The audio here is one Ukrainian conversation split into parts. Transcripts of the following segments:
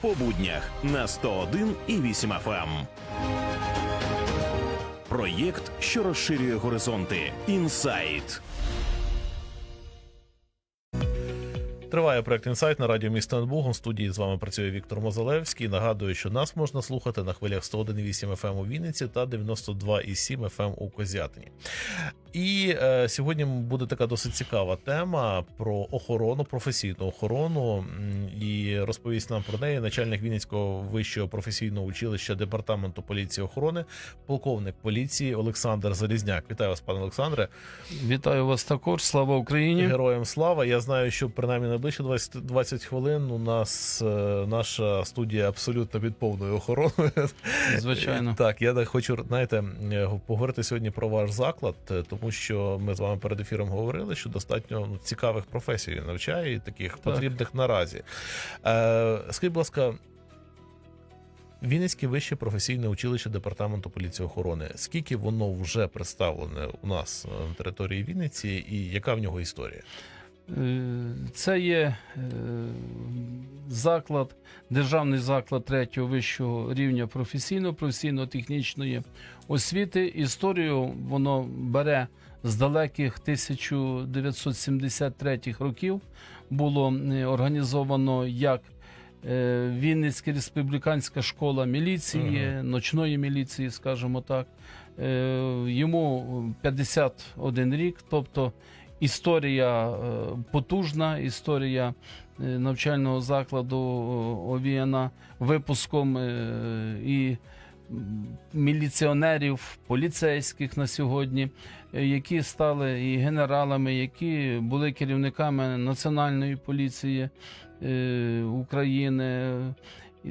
по буднях на 101 і 8 FM. Проєкт, що розширює горизонти. Інсайт. Триває проект інсайт на радіо міста над. В студії з вами працює Віктор Мозалевський. Нагадую, що нас можна слухати на хвилях 101,8 FM у Вінниці та 92,7 FM у Козятині. І е, сьогодні буде така досить цікава тема про охорону, професійну охорону. І розповість нам про неї начальник Вінницького вищого професійного училища департаменту поліції охорони, полковник поліції Олександр Залізняк. Вітаю вас, пане Олександре. Вітаю вас також. Слава Україні. Героям слава. Я знаю, що принаймні найближчі 20, 20 хвилин у нас е, наша студія абсолютно під повною охороною. Звичайно. Так, я хочу знаєте, е, поговорити сьогодні про ваш заклад, е, тому що ми з вами перед ефіром говорили, що достатньо ну, цікавих професій він навчає і таких Так. потрібних наразі. Е, скажіть, будь ласка. Вінницьке вище професійне училище департаменту поліції охорони. Скільки воно вже представлене у нас е, на території Вінниці, і яка в нього історія? Е, Це є е, заклад, державний заклад третього вищого рівня професійно, професійно-технічної освіти. Історію воно бере з далеких 1973 років. Було е, організовано як Вінницька республіканська школа міліції, ночної міліції, скажімо так. Йому 51 рік, тобто історія е, потужна, історія е, навчального закладу е, овіяна випуском і міліціонерів, поліцейських на сьогодні, які стали і генералами, які були керівниками Національної поліції України.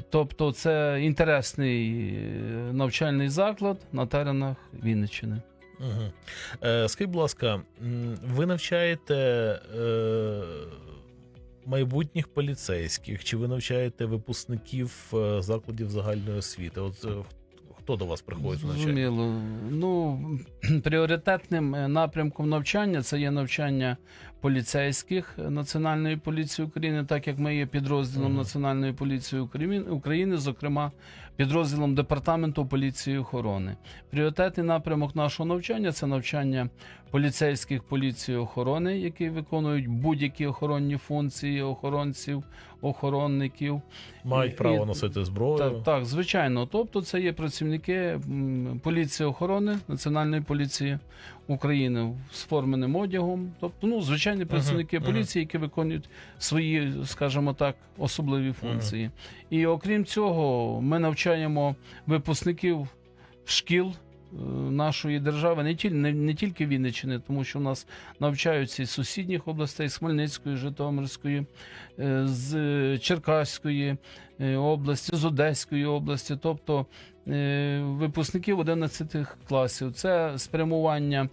Тобто це інтересний навчальний заклад на теренах Вінниччини. Угу. Е, скажіть, будь ласка, ви навчаєте е, майбутніх поліцейських, чи ви навчаєте випускників е, закладів загальної освіти? От е, хто до вас приходить на навчання? Зрозуміло. Ну, пріоритетним е, напрямком навчання це є навчання поліцейських Національної поліції України, так як ми є підрозділом Мгм. Національної поліції України, України, зокрема підрозділом департаменту поліції охорони. Пріоритетний напрямок нашого навчання це навчання поліцейських поліції охорони, які виконують будь-які охоронні функції охоронців, охоронників. Мають І- право і- носити зброю. Так, так, звичайно. Тобто, це є працівники поліції охорони Національної поліції України з форменим одягом. Тобто, ну, звичайні працівники мгм. поліції, які виконують свої, скажімо так, особливі функції. І окрім цього, ми навчаємо випускників шкіл. е, Нашої держави не тільки не, не тільки Вінниччини, тому що в нас навчаються із сусідніх областей, з Хмельницької, Житомирської, е, з Черкаської, е, області, з Одеської області, тобто випускників 11 класів. Це спрямування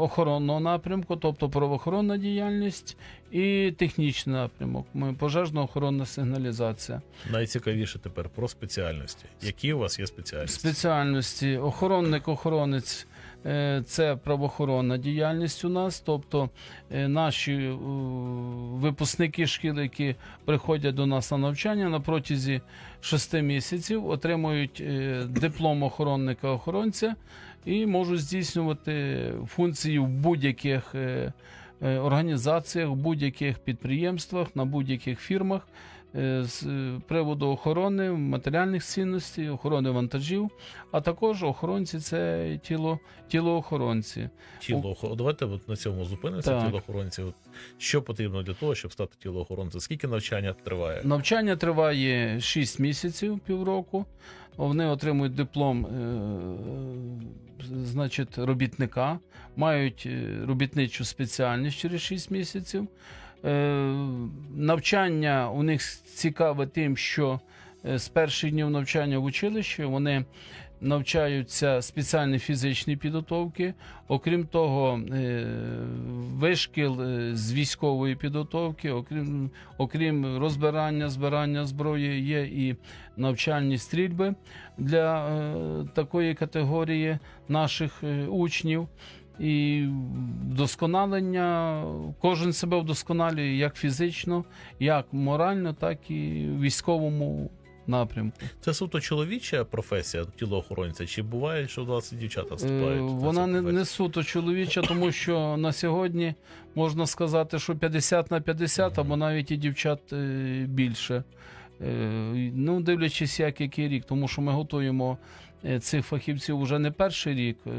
охоронного напрямку, тобто правоохоронна діяльність і технічний напрямок. Ми- Пожежно-охоронна сигналізація. Найцікавіше тепер про спеціальності. Які у вас є спеціальності? Спеціальності охоронник-охоронець. е, Це правоохоронна діяльність у нас, тобто е, наші е, випускники шкіл, які приходять до нас на навчання на протязі шести місяців, отримують е, диплом охоронника-охоронця і можуть здійснювати функції в будь-яких е, е, організаціях, в будь-яких підприємствах, на будь-яких фірмах з е, приводу охорони матеріальних цінностей, охорони вантажів, а також охоронці це тіло, тілоохоронці. Тіло Давайте от на цьому зупинимося. Тілоохоронці. От Що потрібно для того, щоб стати тілоохоронцем? Скільки навчання триває? Навчання триває 6 місяців, півроку. Вони отримують диплом, е, значить, робітника, мають е, робітничу спеціальність через 6 місяців. Е, навчання у них цікаве тим, що е, з перших днів навчання в училищі вони навчаються спеціальній фізичній підготовки. Окрім того, е, вишкіл з військової підготовки, окрім, окрім розбирання, збирання зброї, є і навчальні стрільби для такої категорії наших учнів. І вдосконалення, кожен себе вдосконалює як фізично, як морально, так і в військовому напрямку. Це суто чоловіча професія тілоохоронця, чи буває, що у вас і дівчата Е, вступають? на Вона не, не суто чоловіча, тому що на сьогодні можна сказати, що 50 на 50, або навіть і дівчат е, більше. Е, Ну, дивлячись, як який рік, тому що ми готуємо цих фахівців вже не перший рік, е,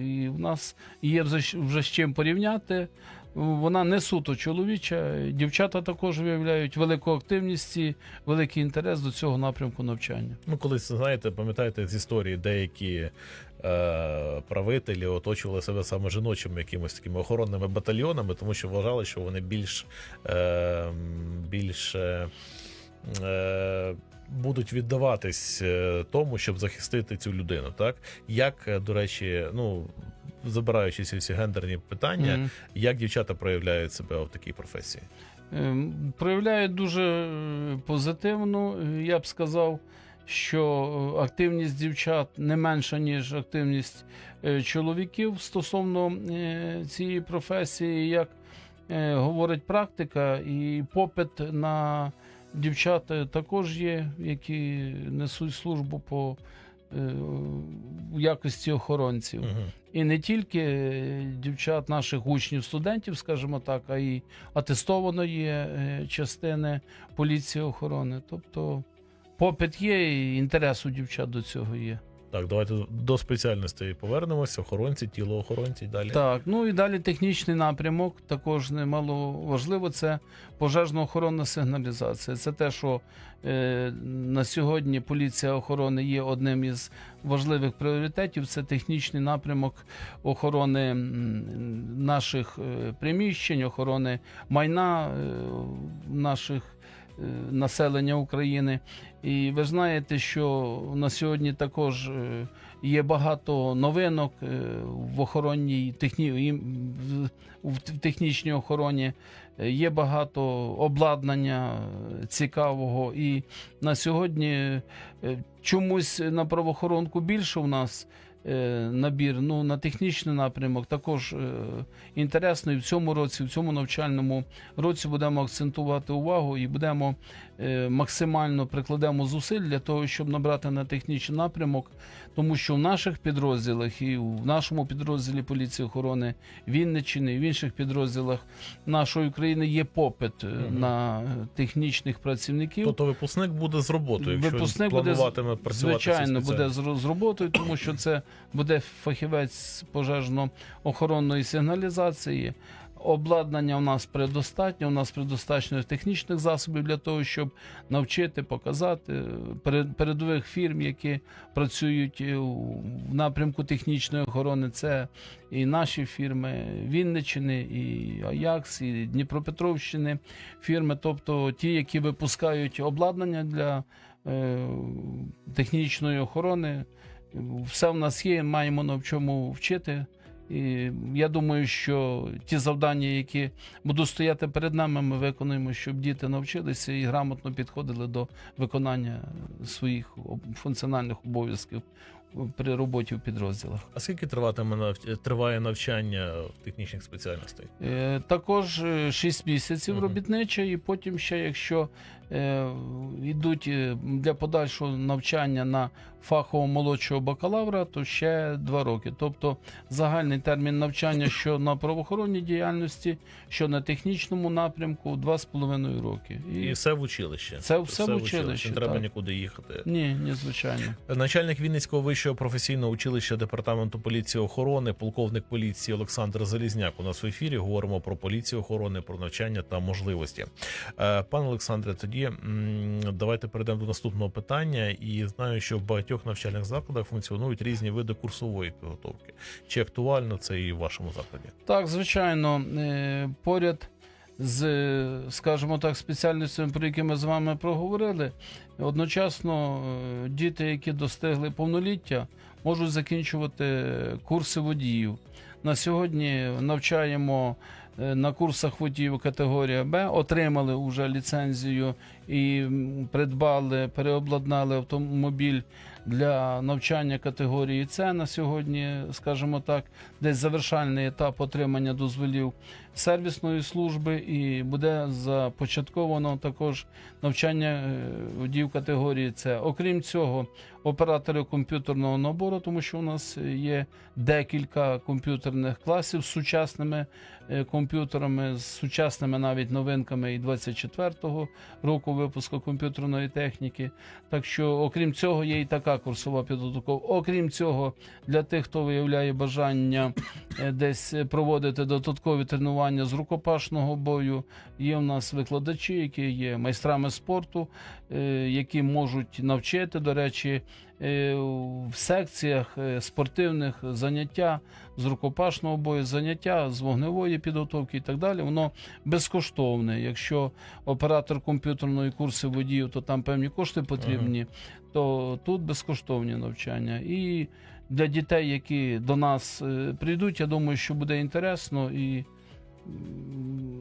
і в нас є вже, з- чим порівняти. Вона не суто чоловіча. Дівчата також виявляють велику активність і великий інтерес до цього напрямку навчання. Ну, колись, знаєте, пам'ятаєте з історії, деякі е, правителі оточували себе саме жіночими якимось такими охоронними батальйонами, тому що вважали, що вони більш, е, більш е, е, будуть віддаватись е, тому, щоб захистити цю людину. Так? Як, е, до речі, ну. Забираючи всі гендерні питання, Мгм. як дівчата проявляють себе в такій професії? Ем, Проявляють дуже е, позитивно. Я б сказав, що активність дівчат не менша, ніж активність чоловіків стосовно цієї професії. Як говорить практика, і попит на дівчат е, також є, які несуть службу по е, в якості охоронців. Угу. І не тільки е, дівчат наших учнів, студентів, скажімо так, а й атестованої е, частини поліції охорони. Тобто попит є, і інтерес у дівчат до цього є. Так, давайте до спеціальностей повернемося. Охоронці, тілоохоронці далі. Так, ну і далі технічний напрямок також немало важливо. Це пожежно-охоронна сигналізація. Це те, що е, на сьогодні поліція охорони є одним із важливих пріоритетів. Це технічний напрямок охорони наших е, приміщень, охорони майна е, наших. Е, Населення України, і ви знаєте, що на сьогодні також е, є багато новинок е, в охоронній техні... в- технічній охороні. Є багато обладнання цікавого, і на сьогодні чомусь на правоохоронку більше у нас набір. Ну на технічний напрямок також е, інтересно. І в цьому році, в цьому навчальному році будемо акцентувати увагу і будемо е, максимально прикладемо зусиль для того, щоб набрати на технічний напрямок, тому що в наших підрозділах і в нашому підрозділі поліції охорони Вінниччини, і в інших підрозділах нашої України є попит е, Мгм. на технічних працівників. Тобто випускник буде з роботою, якщо Випускник він буде працювати. Звичайно, буде з роботою, тому що це буде фахівець пожежно-охоронної сигналізації. Обладнання у нас предостатньо, у нас предостатньо технічних засобів для того, щоб навчити, показати е, передових фірм, які працюють е, в напрямку технічної охорони. Це і наші фірми Вінниччини, і Аякс, і Дніпропетровщини фірми, тобто ті, які випускають обладнання для е, технічної охорони. Все в нас є, маємо на чому вчити. І я думаю, що ті завдання, які будуть стояти перед нами, ми виконуємо, щоб діти навчилися і грамотно підходили до виконання своїх функціональних обов'язків при роботі в підрозділах. А скільки триватиме нав- триває навчання в технічних спеціальностей? Е, Також 6 місяців робітниче, і потім ще, якщо е, йдуть е, для подальшого навчання на фахового молодшого бакалавра, то ще 2 роки. Тобто загальний термін навчання, що на правоохоронній діяльності, що на технічному напрямку 2,5 роки. І все в училище. Це все в училище, Не треба так. нікуди їхати. Ні, ні, звичайно. Начальник Вінницького вищого професійного училища департаменту поліції охорони, полковник поліції Олександр Залізняк. У нас в ефірі говоримо про поліцію охорони, про навчання та можливості. Е, Пане Олександре, тоді м, давайте перейдемо до наступного питання. І знаю, що в багатьох навчальних закладах функціонують різні види курсової підготовки. Чи актуально це і в вашому закладі? Так, звичайно, е, поряд з, скажімо так, спеціальностями, про які ми з вами проговорили, одночасно е, діти, які достигли повноліття, можуть закінчувати курси водіїв. На сьогодні навчаємо на курсах водіїв категорія Б, отримали вже ліцензію і придбали, переобладнали автомобіль для навчання категорії С на сьогодні, скажімо так, десь завершальний етап отримання дозволів сервісної служби, і буде започатковано також навчання е, водіїв категорії С. Окрім цього, оператори комп'ютерного набору, тому що у нас є декілька комп'ютерних класів з сучасними е, комп'ютерами, з сучасними навіть новинками і 24-го року випуску комп'ютерної техніки. Так що, окрім цього, є і така курсова підготовка. Окрім цього, для тих, хто виявляє бажання е, десь проводити додаткові тренування з рукопашного бою, є в нас викладачі, які є майстрами спорту, е, які можуть навчити, до речі, е, в секціях спортивних заняття з рукопашного бою, заняття з вогневої підготовки і так далі. Воно безкоштовне. Якщо оператор комп'ютерної курси водіїв, то там певні кошти потрібні, то тут безкоштовні навчання. І для дітей, які до нас е, прийдуть, я думаю, що буде інтересно і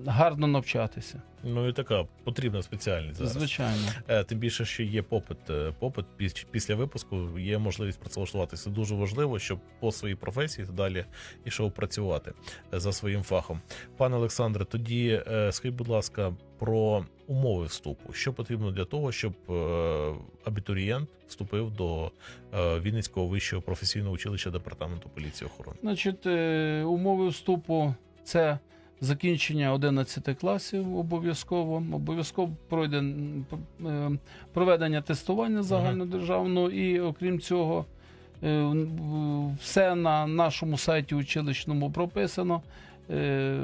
гарно навчатися. Ну і така потрібна спеціальність зараз. Звичайно. Е, Тим більше, що є попит. е, Попит після випуску є можливість працевлаштуватися. Дуже важливо, щоб по своїй професії далі йшов працювати за своїм фахом. Пане Олександре, тоді скажіть, будь ласка, про умови вступу. Що потрібно для того, щоб е, абітурієнт вступив до е, Вінницького вищого професійного училища департаменту поліції охорони? Значить, е, умови вступу це закінчення 11 класів обов'язково. Обов'язково пройде проведення тестування загальнодержавного, і окрім цього, все на нашому сайті училищному прописано. Е,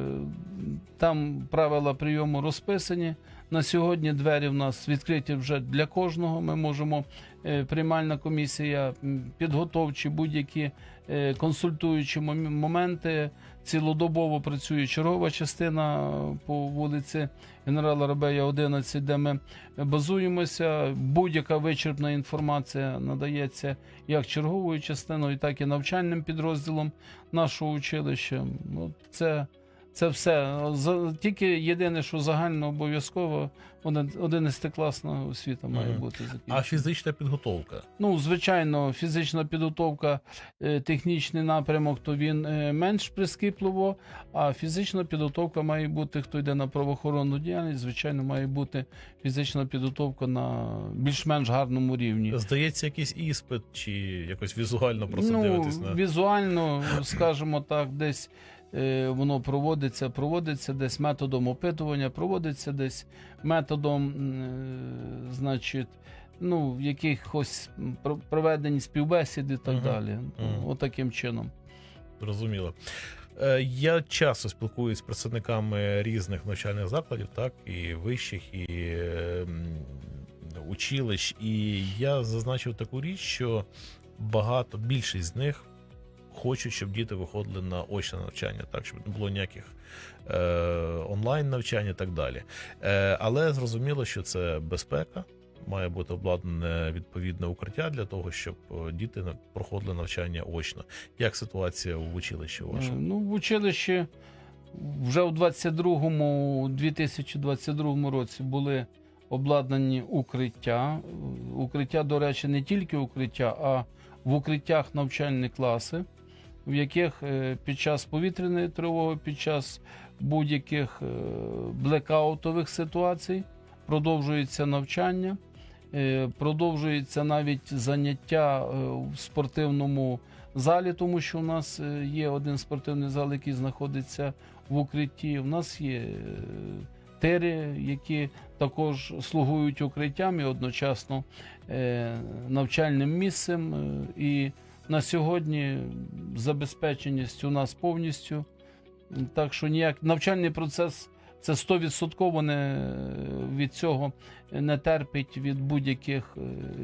Там правила прийому розписані. На сьогодні двері в нас відкриті вже для кожного. Ми можемо е, приймальна комісія, підготовчі будь-які консультуючі моменти. Цілодобово працює чергова частина по вулиці генерала Рабея 11, де ми базуємося. Будь-яка вичерпна інформація надається як черговою частиною, так і навчальним підрозділом нашого училища. Ну, це, це все. Тільки єдине, що загально обов'язково, 11-класна освіта має Мгм. бути закінчена. А фізична підготовка? Ну, звичайно, фізична підготовка, е, технічний напрямок, то він е, менш прискіпливо, а фізична підготовка має бути, хто йде на правоохоронну діяльність, звичайно, має бути фізична підготовка на більш-менш гарному рівні. Здається, якийсь іспит чи якось візуально просто ну, дивитись на візуально, скажімо так, десь воно проводиться, проводиться десь методом опитування, проводиться десь методом, е, значить, ну, якихось про- проведень співбесід і так Мгм. далі. Мгм. Отаким чином. Зрозуміло. Е, Я часто спілкуюсь з представниками різних навчальних закладів, так, і вищих, і е, училищ. І я зазначив таку річ, що багато, більшість з них хочуть, щоб діти виходили на очне навчання, так, щоб не було ніяких е, онлайн навчань і так далі. Е, але зрозуміло, що це безпека. Має бути обладнане відповідне укриття для того, щоб е, діти проходили навчання очно. Як ситуація в училищі Е, вашому? Ну, в училищі вже у 22-му, 2022 році були обладнані укриття. Укриття, до речі, не тільки укриття, а в укриттях навчальні класи, в яких е, під час повітряної тривоги, під час будь-яких е, блекаутових ситуацій продовжується навчання, е, продовжується навіть заняття в спортивному залі, тому що у нас є один спортивний зал, який знаходиться в укритті. У нас є тири, які також слугують укриттям і одночасно навчальним місцем. І на сьогодні забезпеченість у нас повністю. Так що ніяк навчальний процес це 100% не від цього не терпить від будь-яких е,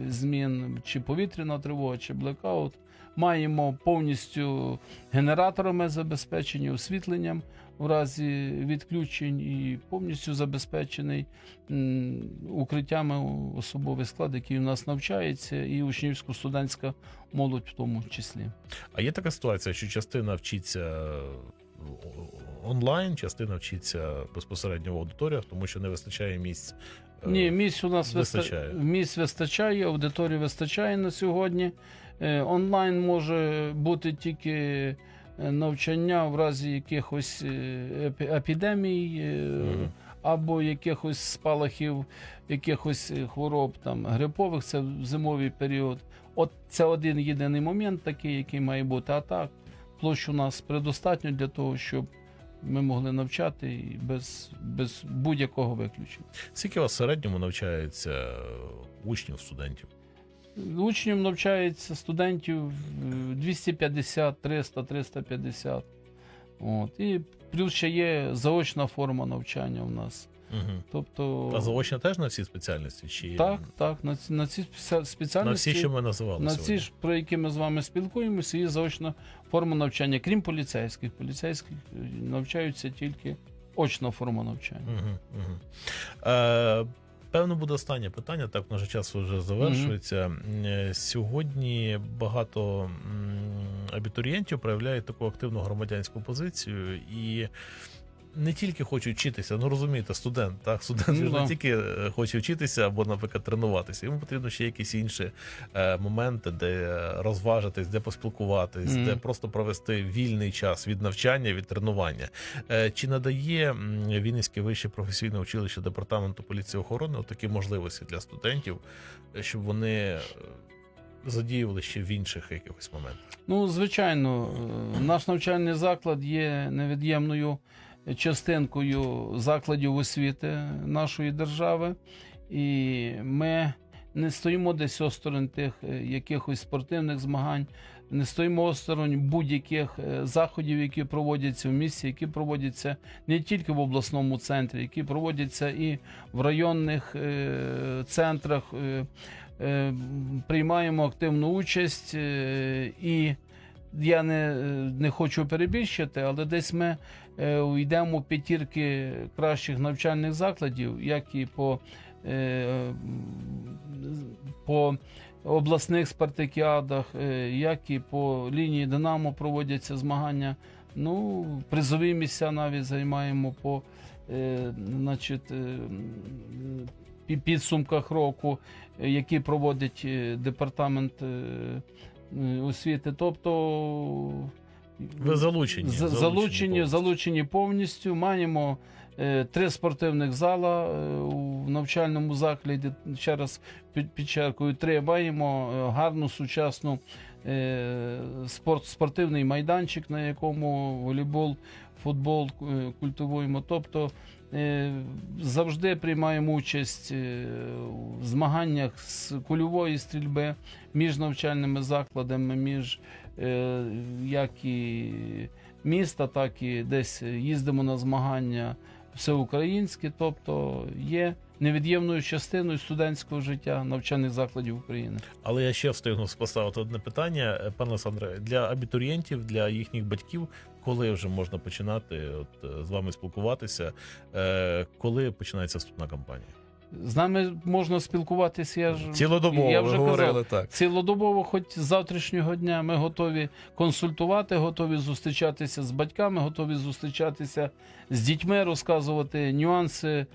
змін, чи повітряна тривога, чи блекаут. Маємо повністю генераторами забезпечені освітленням в разі відключень і повністю забезпечений укриттями особовий склад, який у нас навчається, і учнівсько-студентська молодь в тому числі. А є така ситуація, що частина вчиться е, онлайн, частина вчиться безпосередньо в аудиторіях, тому що не вистачає місць е, Ні, місць у нас вистачає. Місць вистачає, аудиторії вистачає на сьогодні. Е, Онлайн може бути тільки навчання в разі якихось е, епідемій е, або якихось спалахів, якихось е, хвороб там грипових, це в зимовий період. От це один єдиний момент такий, який має бути. А так, площ у нас предостатньо для того, щоб ми могли навчати і без, без будь-якого виключення. Скільки у вас в середньому навчається учнів, студентів? Учнів навчається студентів е, 250, 300, 350. От. І плюс ще є заочна форма навчання у нас. Угу. Тобто, А заочно теж на всі спеціальності? Чи так, так, на, ці- на ці спеці- на всі, що ми називали на сьогодні? ці ж, про які ми з вами спілкуємося, є заочна форма навчання, крім поліцейських. Поліцейських е, навчаються тільки очна форма навчання. Угу, угу. Е, певно, буде останнє питання, так наш час вже завершується. Е, Сьогодні багато абітурієнтів проявляють таку активну громадянську позицію і. Не тільки хочуть вчитися, ну розумієте, студент, так, студент Ну, да. не тільки е, хоче вчитися або, наприклад, тренуватися. Йому потрібно ще якісь інші е, моменти, де розважитись, де поспілкуватись, Мгм. де просто провести вільний час від навчання, від тренування. Е, Чи надає Вінницьке вище професійне училище департаменту поліції охорони такі можливості для студентів, щоб вони е, задіювали ще в інших якихось моментах? Ну, звичайно, е, наш навчальний заклад є невід'ємною частинкою закладів освіти нашої держави, і ми не стоїмо десь осторонь тих е, якихось спортивних змагань, не стоїмо осторонь будь-яких е, заходів, які проводяться в місті, які проводяться не тільки в обласному центрі, які проводяться і в районних е, центрах. Приймаємо активну участь і я не, не хочу перебільшити, але десь ми йдемо в п'ятірки кращих навчальних закладів, як і по, е, по обласних спартакіадах, е, як і по лінії Динамо проводяться змагання. Ну, призові місця навіть займаємо по е, значить, е, підсумках року, е, які проводить е, департамент е, е, освіти. Тобто Ви залучені. залучені, повністю. залучені повністю. Маємо е, три спортивних зала е, у навчальному закладі. Ще раз під- підчеркую, три маємо е, гарну сучасну е, спорт, спортивний майданчик, на якому волейбол, футбол е, культивуємо. Тобто е, завжди приймаємо участь е, в змаганнях з кульової стрільби між навчальними закладами, між як і міста, так і десь їздимо на змагання всеукраїнські, тобто є невід'ємною частиною студентського життя навчальних закладів України. Але я ще встигну поставити одне питання, Е, пане Олександре, для абітурієнтів, для їхніх батьків, коли вже можна починати от, е, з вами спілкуватися, е, коли починається вступна кампанія? З нами можна спілкуватися. Я ж Цілодобово я ви вже говорили казав, так. Цілодобово, хоч з завтрашнього дня, ми готові консультувати, готові зустрічатися з батьками, готові зустрічатися з дітьми, розказувати нюанси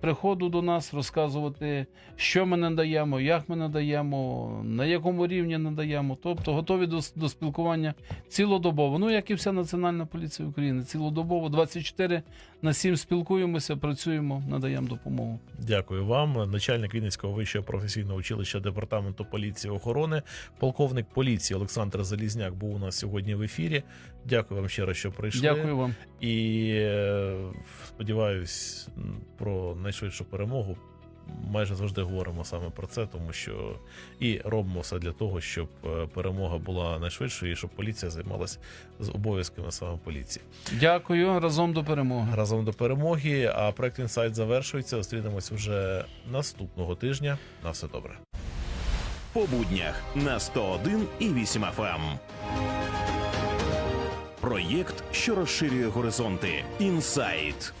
приходу до нас, розказувати, що ми надаємо, як ми надаємо, на якому рівні надаємо. Тобто готові до, до спілкування цілодобово. Ну, як і вся Національна поліція України, цілодобово 24 на 7 спілкуємося, працюємо, надаємо допомогу. Дякую вам. Начальник Вінницького вищого професійного училища департаменту поліції охорони, полковник поліції Олександр Залізняк був у нас сьогодні в ефірі. Дякую вам ще раз, що прийшли. Дякую вам. І е, сподіваюсь м, про найшвидшу перемогу. Майже завжди говоримо саме про це, тому що і робимо все для того, щоб е, перемога була найшвидшою, і щоб поліція займалася з обов'язками саме поліції. Дякую разом до перемоги. Разом до перемоги. А проект інсайт завершується. Зустрінемось вже наступного тижня. На все добре. По буднях на 101 і 8 FM. Проєкт, що розширює горизонти. Інсайт.